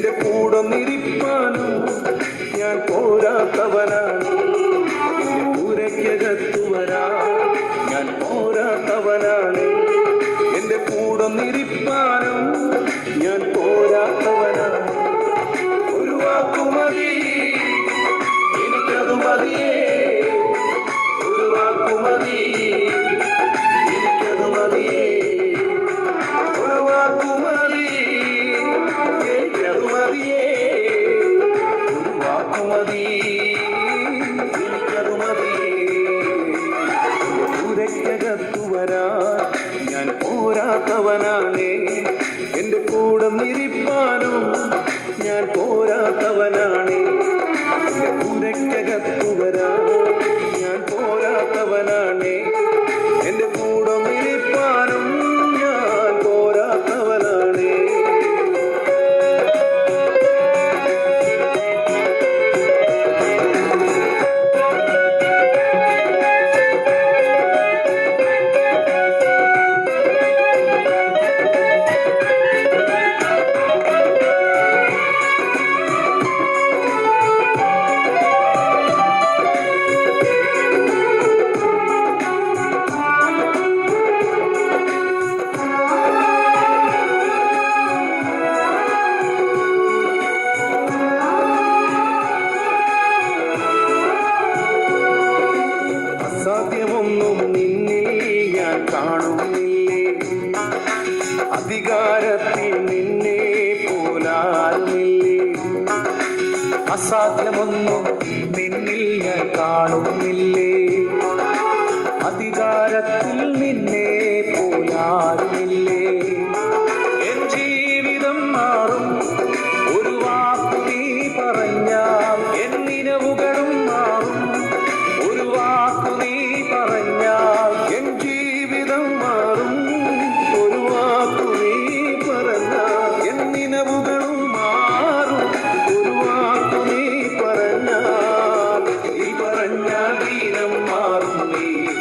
നിന്റെ കൂടെ നിരിപ്പാനും ഞാൻ പോരാത്തവനാണ്. ഞാൻ പോരാത്തവനാണ്. എന്റെ കൂടെ നിരിപ്പാനും ഞാൻ കൂടം നിരിപ്പാനോ? ഞാൻ പോരാത്തവനാണ്. പുരക്കകത്തു പോലാരുമില്ലേ അധികാരത്തിൽ നിന്നെ പോലാരുമില്ലേ? അസാധ്യമൊന്നും നിന്നിൽ ഞാൻ കാണുന്നില്ലേ? അധികാരത്തിൽ നിന്നെ പോലാരുമില്ലേ?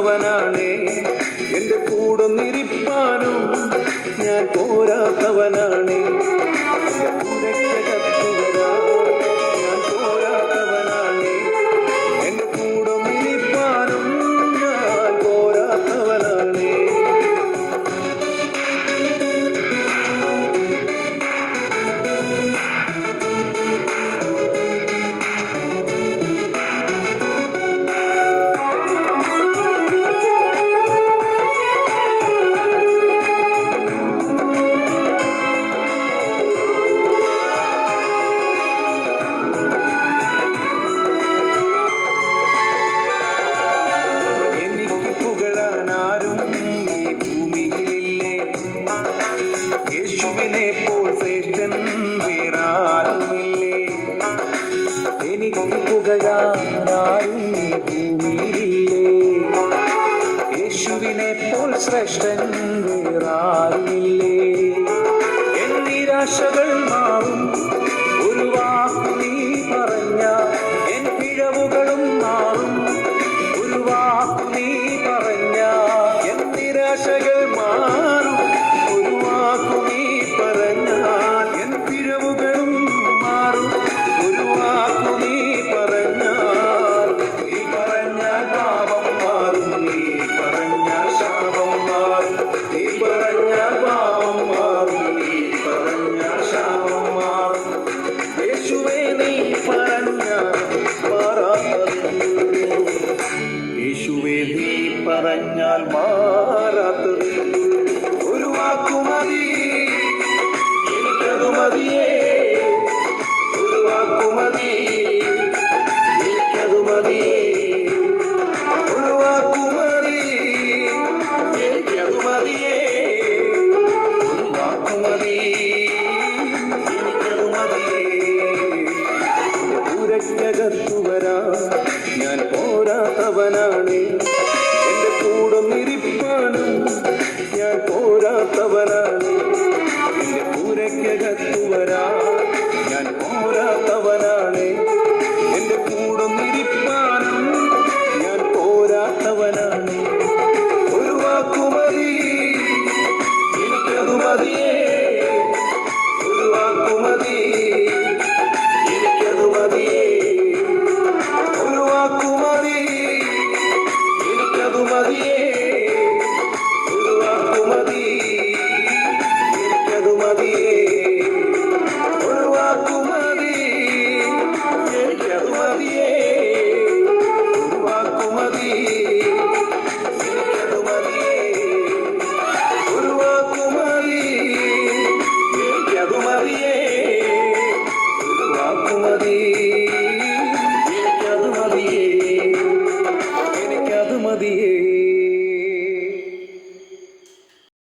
പോരാത്തവനാണേ. എന്റെ കൂടെ നിരിപ്പാനും ഞാൻ പോരാത്തവനാണേ. യേശുവിനായി ഭൂമിയിലേ യേശുവിനെ പോൽ ശ്രേഷ്ഠൻ വേറായില്ലേ എൻ മാറും